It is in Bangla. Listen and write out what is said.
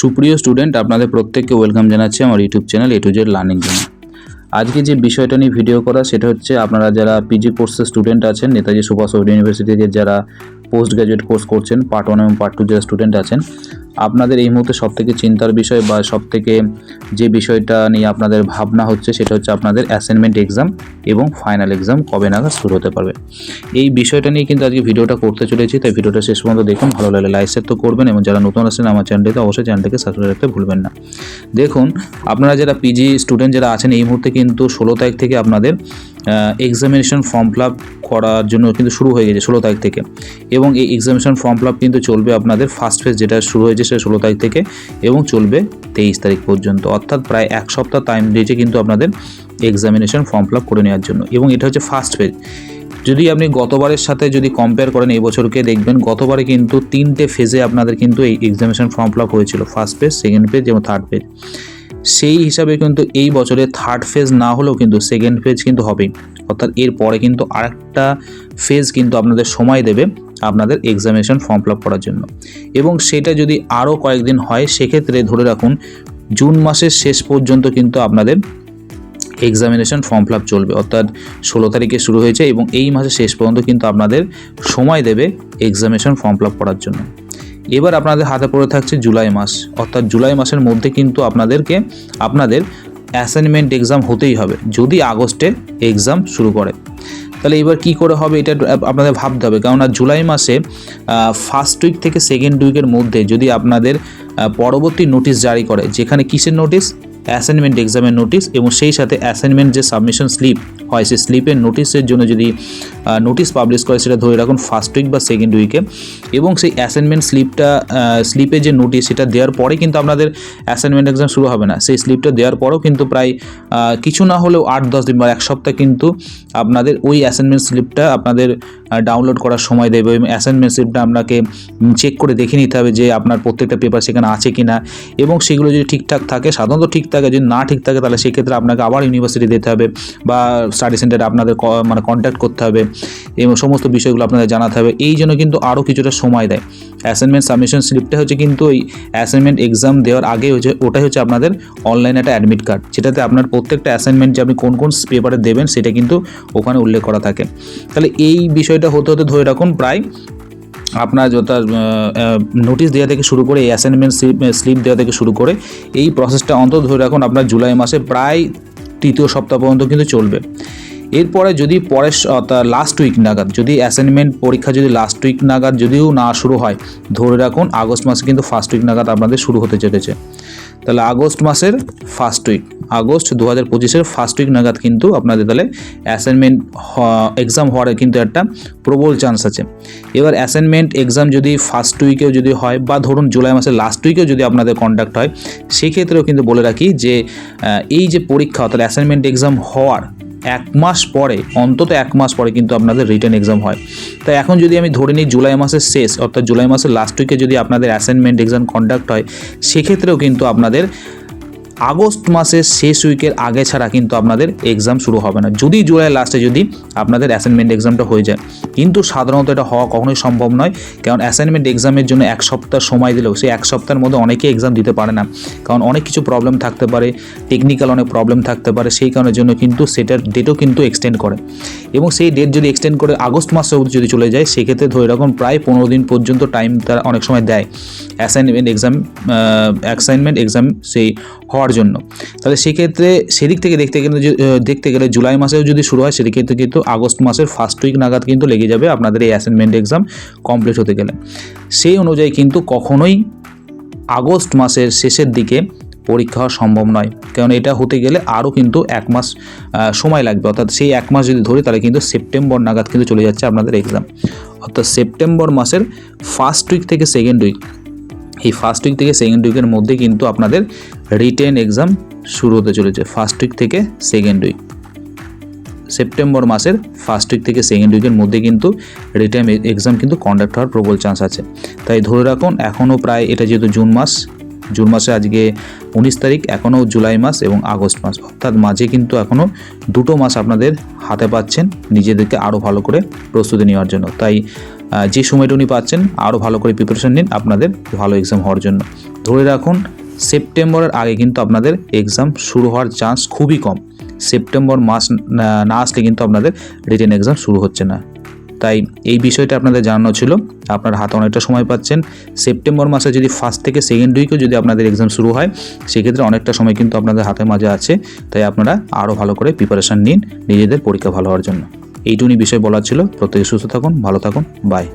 সুপ্রিয় স্টুডেন্ট আপনাদের প্রত্যেককে ওয়েলকাম জানাচ্ছি আমার YouTube channel A to Z learning জন্য। আজকে যে বিষয়টা নিয়ে ভিডিও করা, সেটা হচ্ছে আপনারা যারা পিজি কোর্সের স্টুডেন্ট আছেন, নেতাজি সুভাষ ইউনিভার্সিটি থেকে যারা পোস্ট গ্রাজুয়েট কোর্স করছেন পার্ট ওয়ান এবং পার্ট টু যারা স্টুডেন্ট আছেন আপনাদের এই মুহূর্তে সবথেকে চিন্তার বিষয় বা সবথেকে যে বিষয়টা নিয়ে আপনাদের ভাবনা হচ্ছে, সেটা হচ্ছে আপনাদের অ্যাসাইনমেন্ট এক্সাম এবং ফাইনাল এক্সাম কবে নাগাদ শুরু হতে পারবে। এই বিষয়টা নিয়ে কিন্তু আজকে ভিডিওটা করতে চলেছি, তাই ভিডিওটা শেষ পর্যন্ত দেখুন। ভালো লাগলে লাইক তো করবেন এবং যারা নতুন আসেন আমার চ্যানেলটিতে অবশ্যই চ্যানেলটিকে সাবস্ক্রাইব রাখতে ভুলবেন না। দেখুন, আপনারা যারা পিজি স্টুডেন্ট যারা আছেন, এই মুহূর্তে কিন্তু ষোলো তারিখ থেকে আপনাদের এক্সামিনেশন ফর্ম ফিল আপ করার জন্য কিন্তু শুরু হয়ে গেছে ষোলো তারিখ থেকে। এবং এই এক্সামিনেশন ফর্ম ফিল আপ কিন্তু চলবে আপনাদের ফার্স্ট ফেজ যেটা শুরু হয়েছে সেটা ষোলো তারিখ থেকে এবং চলবে তেইশ তারিখ পর্যন্ত। অর্থাৎ প্রায় এক সপ্তাহ টাইম দিয়েছে কিন্তু আপনাদের এক্সামিনেশন ফর্ম ফিল আপ করে নেওয়ার জন্য। এবং এটা হচ্ছে ফার্স্ট ফেজ যদি আপনি গতবারের সাথে যদি কম্পেয়ার করেন, এই বছরকে দেখবেন গতবারে কিন্তু তিনটে ফেজে আপনাদের কিন্তু এই এক্সামিনেশন ফর্ম ফিল আপ হয়েছিল। ফার্স্ট ফেজ সেকেন্ড ফেজ এবং থার্ড ফেজ সেই হিসাবে কিন্তু এই বছরে থার্ড ফেজ না হলেও কিন্তু সেকেন্ড ফেজ কিন্তু হবেই। অর্থাৎ এরপরে কিন্তু আরেকটা ফেজ কিন্তু আপনাদের সময় দেবে আপনাদের এক্সামিনেশন ফর্ম ফিল করার জন্য। এবং সেটা যদি আরও কয়েকদিন হয়, সেক্ষেত্রে ধরে রাখুন, জুন মাসের শেষ পর্যন্ত কিন্তু আপনাদের এক্সামিনেশন ফর্ম ফিল চলবে। অর্থাৎ ষোলো তারিখে শুরু হয়েছে এবং এই মাসের শেষ পর্যন্ত কিন্তু আপনাদের সময় দেবে এক্সামিনেশন ফর্ম ফিল করার জন্য। এবার আপনাদের হাতে পড়ে থাকছে জুলাই মাস। অর্থাৎ জুলাই মাসের মধ্যে কিন্তু আপনাদেরকে আপনাদের অ্যাসাইনমেন্ট এক্সাম হতেই হবে, যদি আগস্টে এক্সাম শুরু করে। তাহলে এবার কি করে হবে এটা আপনাদের ভাবতে হবে। কেননা জুলাই মাসে ফার্স্ট উইক থেকে সেকেন্ড উইকের মধ্যে যদি আপনাদের পরবর্তী নোটিশ জারি করে, যেখানে কিসের নোটিশ অ্যাসাইনমেন্ট এক্সামের নোটিশ এবং সেই সাথে অ্যাসাইনমেন্ট যে সাবমিশন স্লিপ হয়, সেই স্লিপের নোটিশের জন্য যদি নোটিশ পাবলিশ করে সেটা ধরে রাখুন ফার্স্ট উইক বা সেকেন্ড উইকে এবং সেই অ্যাসাইনমেন্ট স্লিপটা স্লিপে যে নোটিশ সেটা দেওয়ার পরে কিন্তু আপনাদের অ্যাসাইনমেন্ট এক্সাম শুরু হবে না। সেই স্লিপটা দেওয়ার পরেও কিন্তু প্রায় কিছু না হলেও আট, দশ দিন বা এক সপ্তাহ কিন্তু আপনাদের ওই অ্যাসাইনমেন্ট স্লিপটা আপনাদের ডাউনলোড করার সময় দেবে। এবং অ্যাসাইনমেন্ট স্লিপটা আপনাকে চেক করে দেখে নিতে হবে যে আপনার প্রত্যেকটা পেপার সেখানে আছে কি না এবং সেগুলো যদি ঠিকঠাক থাকে, সাধারণত ঠিক থাকে, যদি না ঠিক থাকে, তাহলে সেক্ষেত্রে আপনাকে আবার ইউনিভার্সিটি দিতে হবে বা স্টাডি সেন্টারে আপনাদের মানে কন্ট্যাক্ট করতে হবে। এবং সমস্ত বিষয়গুলো আপনাদের জানাতে হবে। এই জন্য কিন্তু আরও কিছুটা সময় দেয়। অ্যাসাইনমেন্ট সাবমিশন স্লিপটা হচ্ছে কিন্তু ওই অ্যাসাইনমেন্ট এক্সাম দেওয়ার আগে হচ্ছে ওটাই হচ্ছে আপনাদের অনলাইন একটা অ্যাডমিট কার্ড যেটাতে আপনার প্রত্যেকটা অ্যাসাইনমেন্ট যে আপনি কোন কোন পেপারে দেবেন, সেটা কিন্তু ওখানে উল্লেখ করা থাকে। তাহলে এই বিষয়টা হতে হতে ধরে রাখুন, প্রায় আপনার যত নোটিশ দেওয়া থেকে শুরু করে, এই অ্যাসাইনমেন্ট স্লিপ স্লিপ দেওয়া থেকে শুরু করে, এই প্রসেসটা অন্তত ধরে রাখুন, আপনার জুলাই মাসে প্রায় তৃতীয় সপ্তাহ পর্যন্ত কিন্তু চলবে। এরপরে যদি পরের লাস্ট উইক নাগাদ, যদি অ্যাসাইনমেন্ট পরীক্ষা যদি লাস্ট উইক নাগাদ যদিও না শুরু হয়, ধরে রাখুন আগস্ট মাসে কিন্তু ফার্স্ট উইক নাগাদ আপনাদের শুরু হতে চলেছে। তাহলে আগস্ট মাসের ফার্স্ট উইক আগস্ট দু হাজার পঁচিশের ফার্স্ট উইক নাগাদ কিন্তু আপনাদের তাহলে অ্যাসাইনমেন্ট এক্সাম হওয়ার কিন্তু একটা প্রবল চান্স আছে। এবার অ্যাসাইনমেন্ট এক্সাম যদি ফার্স্ট উইকেও যদি হয় বা ধরুন জুলাই মাসের লাস্ট উইকেও যদি আপনাদের কন্ডাক্ট হয়, সেক্ষেত্রেও কিন্তু বলে রাখি যে এই যে পরীক্ষা অর্থাৎ অ্যাসাইনমেন্ট এক্সাম হওয়ার এক মাস পরে, অন্তত এক মাস পরে কিন্তু আপনাদের রিটার্ন এক্সাম হয়। তাই এখন যদি আমি ধরে নিই জুলাই মাসের শেষ, অর্থাৎ জুলাই মাসের লাস্ট উইকে যদি আপনাদের অ্যাসাইনমেন্ট এক্সাম কন্ডাক্ট হয়, সেক্ষেত্রেও কিন্তু আপনাদের আগস্ট মাসের শেষ উইকের আগে ছাড়া কিন্তু আপনাদের এক্সাম শুরু হবে না। যদি জুলাই লাস্টে যদি আপনাদের অ্যাসাইনমেন্ট এক্সামটা হয়ে যায়। কিন্তু সাধারণত এটা হওয়া কখনোই সম্ভব নয়। কারণ অ্যাসাইনমেন্ট এক্সামের জন্য এক সপ্তাহ সময় দিলেও সেই এক সপ্তাহের মধ্যে অনেকে এক্সাম দিতে পারে না। কারণ অনেক কিছু প্রবলেম থাকতে পারে টেকনিক্যাল অনেক প্রবলেম থাকতে পারে, সেই কারণের জন্য কিন্তু সেটার ডেটও কিন্তু এক্সটেন্ড করে। এবং সেই ডেট যদি এক্সটেন্ড করে আগস্ট মাসে অবধি যদি চলে যায়, সেক্ষেত্রে ধরে রাখুন প্রায় পনেরো দিন পর্যন্ত টাইম তারা অনেক সময় দেয়। অ্যাসাইনমেন্ট এক্সাম অ্যাসাইনমেন্ট এক্সাম সেই হওয়ার জন্য। তাহলে সেক্ষেত্রে সেদিক থেকে দেখতে গেলে দেখতে গেলে জুলাই মাসেও যদি শুরু হয়, সেক্ষেত্রে কিন্তু আগস্ট মাসের ফার্স্ট উইক নাগাদ কিন্তু লেগে যাবে আপনাদের এই অ্যাসাইনমেন্ট এক্সাম কমপ্লিট হতে গেলে। সেই অনুযায়ী কিন্তু কখনোই আগস্ট মাসের শেষের দিকে পরীক্ষা হওয়া সম্ভব নয়। কারণ এটা হতে গেলে আরও কিন্তু এক মাস সময় লাগবে। অর্থাৎ সেই এক মাস যদি ধরি, তাহলে কিন্তু সেপ্টেম্বর নাগাদ কিন্তু চলে যাচ্ছে আপনাদের এক্সাম অর্থাৎ সেপ্টেম্বর মাসের ফার্স্ট উইক থেকে সেকেন্ড উইক এই ফার্স্ট উইক থেকে সেকেন্ড উইকের মধ্যে কিন্তু আপনাদের রিটেন এক্সাম শুরু হতে চলেছে ফার্স্ট উইক থেকে সেকেন্ড উইক সেপ্টেম্বর মাসের ফার্স্ট উইক থেকে সেকেন্ড উইকের মধ্যে কিন্তু রিটার্ন এক্সাম কিন্তু কন্ডাক্ট হওয়ার প্রবল চান্স আছে। তাই ধরে রাখুন এখনও প্রায় এটা যেহেতু জুন মাস, জুন মাসে আজকে উনিশ তারিখ এখনও জুলাই মাস এবং আগস্ট মাস। অর্থাৎ মাঝে কিন্তু এখনও দুটো মাস আপনাদের হাতে পাচ্ছেন নিজেদেরকে আরও ভালো করে প্রস্তুতি নেওয়ার জন্য। তাই যে সময়টুনি পাচ্ছেন আরও ভালো করে প্রিপারেশন নিন, আপনাদের ভালো এক্সাম হওয়ার জন্য। ধরে রাখুন, সেপ্টেম্বরের আগে কিন্তু আপনাদের এক্সাম শুরু হওয়ার চান্স খুবই কম। সেপ্টেম্বর মাস না- আসলে কিন্তু আপনাদের রিটেন এক্সাম শুরু হচ্ছে না। তাই এই বিষয়টা আপনাদের জানানো ছিল। আপনার হাতে অনেকটা সময় পাচ্ছেন। সেপ্টেম্বর মাসে যদি ফার্স্ট থেকে সেকেন্ড উইকেও যদি আপনাদের এক্সাম শুরু হয়, সেক্ষেত্রে অনেকটা সময় কিন্তু আপনাদের হাতে মাঝে আছে। তাই আপনারা আরও ভালো করে প্রিপারেশান নিন, নিজেদের পরীক্ষা ভালো হওয়ার জন্য। এইটুকুনি বিষয় বলার ছিল। প্রত্যেকে সুস্থ থাকুন ভালো থাকুন। বাই